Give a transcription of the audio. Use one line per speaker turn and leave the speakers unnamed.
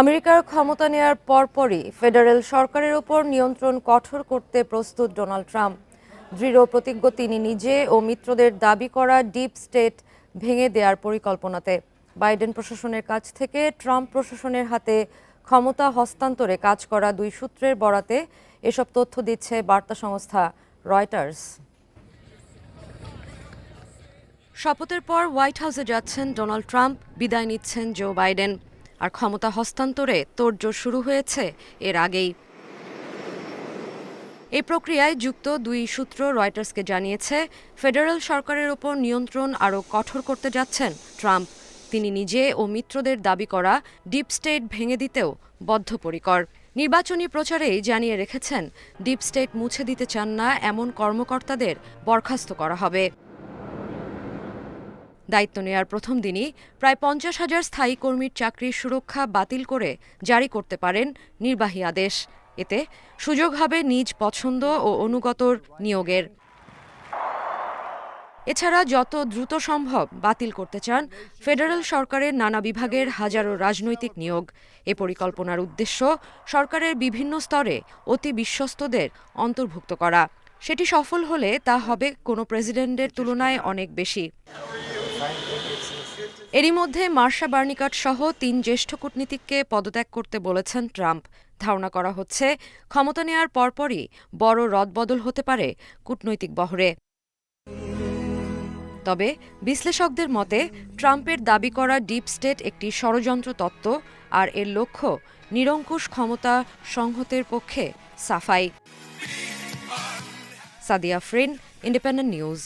আমেরিকার ক্ষমতা নেয়ার পরপরই ফেডারেল সরকারের ওপর নিয়ন্ত্রণ কঠোর করতে প্রস্তুত ডোনাল্ড ট্রাম্প। দৃঢ় প্রতিজ্ঞ তিনি নিজে ও মিত্রদের দাবি করা ডিপ স্টেট ভেঙে দেওয়ার পরিকল্পনাতে। বাইডেন প্রশাসনের কাছ থেকে ট্রাম্প প্রশাসনের হাতে ক্ষমতা হস্তান্তরে কাজ করা দুই সূত্রের বরাতে এসব তথ্য দিচ্ছে বার্তা সংস্থা রয়টার্স। শপথের পর হোয়াইট হাউসে যাচ্ছেন ডোনাল্ড ট্রাম্প, বিদায় নিচ্ছেন জো বাইডেন। আর ক্ষমতা হস্তান্তরে তোড়জোড় শুরু হয়েছে এর আগেই। এই প্রক্রিয়ায় যুক্ত দুই সূত্র রয়টার্সকে জানিয়েছে, ফেডারেল সরকারের ওপর নিয়ন্ত্রণ আরও কঠোর করতে যাচ্ছেন ট্রাম্প। তিনি নিজে ও মিত্রদের দাবি করা ডিপ স্টেট ভেঙে দিতেও বদ্ধপরিকর। নির্বাচনী প্রচারেই জানিয়ে রেখেছেন, ডিপ স্টেট মুছে দিতে চান না এমন কর্মকর্তাদের বরখাস্ত করা হবে। দায়িত্ব নেয়ার প্রথম দিনই প্রায় পঞ্চাশ হাজার স্থায়ী কর্মীর চাকরির সুরক্ষা বাতিল করে জারি করতে পারেন নির্বাহী আদেশ। এতে সুযোগ হবে নিজ পছন্দ ও অনুগতর নিয়োগের। এছাড়া যত দ্রুত সম্ভব বাতিল করতে চান, ফেডারেল সরকারের নানা বিভাগের হাজারো রাজনৈতিক নিয়োগ। এ পরিকল্পনার উদ্দেশ্য সরকারের বিভিন্ন স্তরে অতি বিশ্বস্তদের অন্তর্ভুক্ত করা। সেটি সফল হলে তা হবে কোনো প্রেসিডেন্টের তুলনায় অনেক বেশি। এরই মধ্যে মার্শা বার্নিকাট সহ তিন জ্যেষ্ঠ কূটনীতিককে পদত্যাগ করতে বলেছেন ট্রাম্প। ধারণা করা হচ্ছে, ক্ষমতা নেয়ার পরপরই বড় রদবদল হতে পারে কূটনৈতিক বহরে। তবে বিশ্লেষকদের মতে, ট্রাম্পের দাবি করা ডিপ স্টেট একটি ষড়যন্ত্র তত্ত্ব আর এর লক্ষ্য নিরঙ্কুশ ক্ষমতা সংহতের পক্ষে সাফাই। Sadia Frin Independent News.